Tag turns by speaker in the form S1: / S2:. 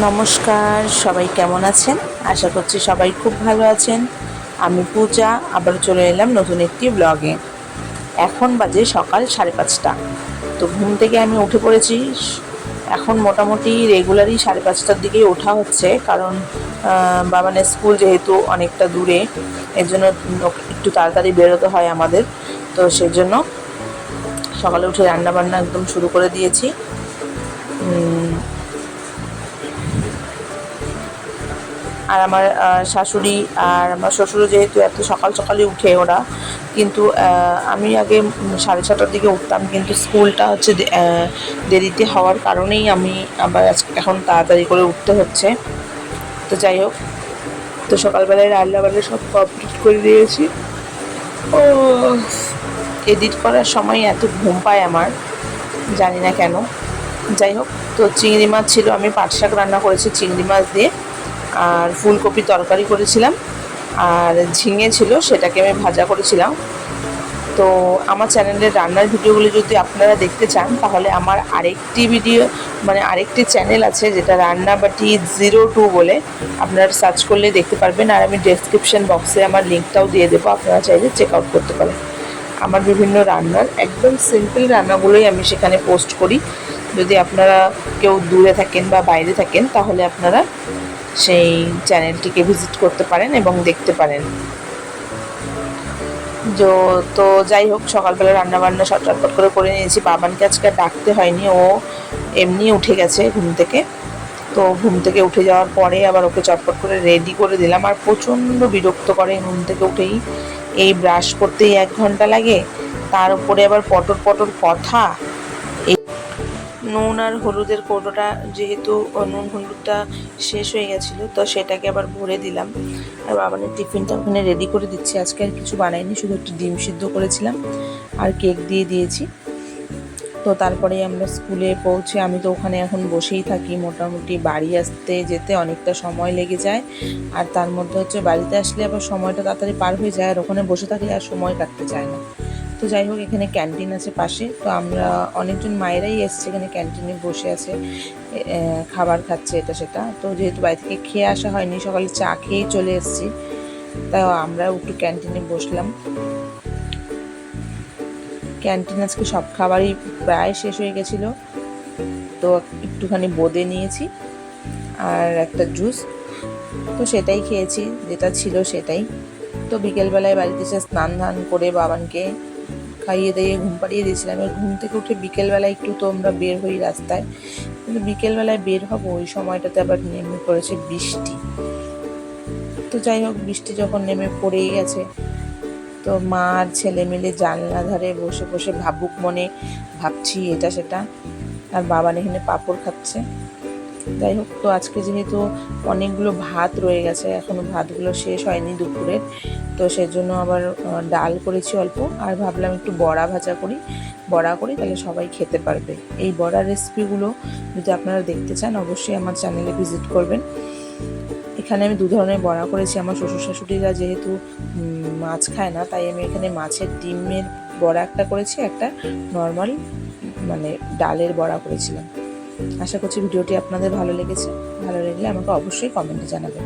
S1: নমস্কার, সবাই কেমন আছেন? আশা করছি সবাই খুব ভালো আছেন। আমি পূজা, আবার চলে এলাম নতুন একটি ব্লগে এখন বাজে সকাল সাড়ে পাঁচটা। তো ঘুম থেকে আমি উঠে পড়েছি। এখন মোটামুটি রেগুলারই সাড়ে পাঁচটার দিকেই ওঠা হচ্ছে, কারণ বাবানের স্কুল যেহেতু অনেকটা দূরে, এর জন্য একটু তাড়াতাড়ি বেরোতে হয় আমাদের। তো সেজন্য সকালে উঠে রান্না বান্না একদম শুরু করে দিয়েছি। আর আমার শাশুড়ি আর আমার শ্বশুরও যেহেতু এত সকাল সকালে উঠে ওরা, কিন্তু আমি আগে সাড়ে ছটার দিকে উঠতাম, কিন্তু স্কুলটা হচ্ছে দেরিতে হওয়ার কারণেই আমি আবার আজকে এখন তাড়াতাড়ি করে উঠতে হচ্ছে। তো যাই হোক, তো সকালবেলায় রান্না বান্না সব কমপ্লিট করে দিয়েছি। ও, এডিট করার সময় এত ঘুম পায় আমার, জানি না কেন। যাই হোক, তো চিংড়ি মাছ ছিল, আমি পাট শাক রান্না করেছি, চিংড়ি মাছ দিয়ে। আর ফুলকপি তরকারি করেছিলাম। আর ঝিঙে ছিল, সেটাকে আমি ভাজা করেছিলাম। তো আমার চ্যানেলের রান্নার ভিডিওগুলো যদি আপনারা দেখতে চান, তাহলে আমার আরেকটি ভিডিও মানে আরেকটি চ্যানেল আছে, যেটা রান্না রান্নাবাটি জিরো টু বলে আপনারা সার্চ করলে দেখতে পারবেন। আর আমি ডেসক্রিপশন বক্সে আমার লিঙ্কটাও দিয়ে দেবো, আপনারা চাইলে চেক আউট করতে পারেন। আমার বিভিন্ন রান্নার একদম সিম্পল রান্নাগুলোই আমি সেখানে পোস্ট করি। যদি আপনারা কেউ দূরে থাকেন বা বাইরে থাকেন, তাহলে আপনারা সেই চ্যানেলটিকে ভিজিট করতে পারেন এবং দেখতে পারেন। তো তো যাই হোক, সকালবেলা রান্না বান্না সব চটপট করে করে নিয়েছি। বাবানকে আজকে ডাকতে হয়নি, ও এমনি উঠে গেছে ঘুম থেকে। তো ঘুম থেকে উঠে যাওয়ার পরে আবার ওকে চটপট করে রেডি করে দিলাম। আর প্রচণ্ড বিরক্ত করে ঘুম থেকে উঠেই। এই ব্রাশ করতেই এক ঘণ্টা লাগে। তার উপরে আবার পটর পটর কথা। নুন আর হলুদের কৌটোটা যেহেতু নুন হলুদটা শেষ হয়ে গেছিল, তো সেটাকে আবার ভরে দিলাম। আর বাবানের টিফিনটা ওখানে রেডি করে দিচ্ছি। আজকে আর কিছু বানাইনি, শুধু একটু ডিম সিদ্ধ করেছিলাম আর কেক দিয়ে দিয়েছি। তো তারপরে আমরা স্কুলে পৌঁছে, আমি তো ওখানে এখন বসেই থাকি। মোটামুটি বাড়ি আসতে যেতে অনেকটা সময় লেগে যায়। আর তার মধ্যে হচ্ছে বাড়িতে আসলে আবার সময়টা তাড়াতাড়ি পার হয়ে যায়, আর ওখানে বসে থাকলে আর সময় কাটতে চায় না। তো যাই হোক, এখানে ক্যান্টিন আছে পাশে। তো আমরা অনেকজন মায়েরাই এসছে এখানে ক্যান্টিনে বসে আছে খাবার খাচ্ছে এটা সেটা। তো যেহেতু বাড়ি থেকে খেয়ে আসা হয়নি, সকালে চা খেয়েই চলে এসেছি। তাই আমরা একটু ক্যান্টিনে বসলাম। ক্যান্টিন আজকে সব খাবারই প্রায় শেষ হয়ে গেছিল। তো একটুখানি বোঁদে নিয়েছি আর একটা জুস। তো সেটাই খেয়েছি, যেটা ছিল সেটাই। তো বিকেলবেলায় বাড়িতে এসে স্নান ধান করে বাবানকে খাইয়ে দিয়ে, ঘুম পাড়িয়ে দিয়েছিলাম এবার ঘুম থেকে উঠে বিকেলবেলায় একটু তো আমরা বের হই রাস্তায়। কিন্তু বিকেলবেলায় বের হব, ওই সময়টাতে আবার নেমে পড়েছে বৃষ্টি। তো যাই হোক, বৃষ্টি যখন নেমে পড়েই গেছে, তো মা আর ছেলে মিলে জানলা ধারে বসে বসে ভাবুক মনে, ভাবছি এটা সেটা। আর বাবান এখানে পাঁপড় খাচ্ছে। যাই হোক, তো আজকে যেহেতু অনেকগুলো ভাত রয়ে গেছে, এখনও ভাতগুলো শেষ হয়নি দুপুরের, তো সেজন্য আবার ডাল করেছি অল্প, আর ভাবলাম একটু বড়া ভাজা করি, বড়া করি তাহলে সবাই খেতে পারবে। এই বড়া রেসিপিগুলো যদি আপনারা দেখতে চান, অবশ্যই আমার চ্যানেলে ভিজিট করবেন। এখানে আমি দু ধরনের বড়া করেছি, আমার শ্বশুর শাশুড়িরা যেহেতু মাছ খায় না, তাই আমি এখানে মাছের ডিমের বড়া একটা করেছি, একটা নর্মাল মানে ডালের বড়া করেছিলাম। আশা করছি ভিডিওটি আপনাদের ভালো লেগেছে। ভালো লাগলে আমাকে অবশ্যই কমেন্টে জানাবেন।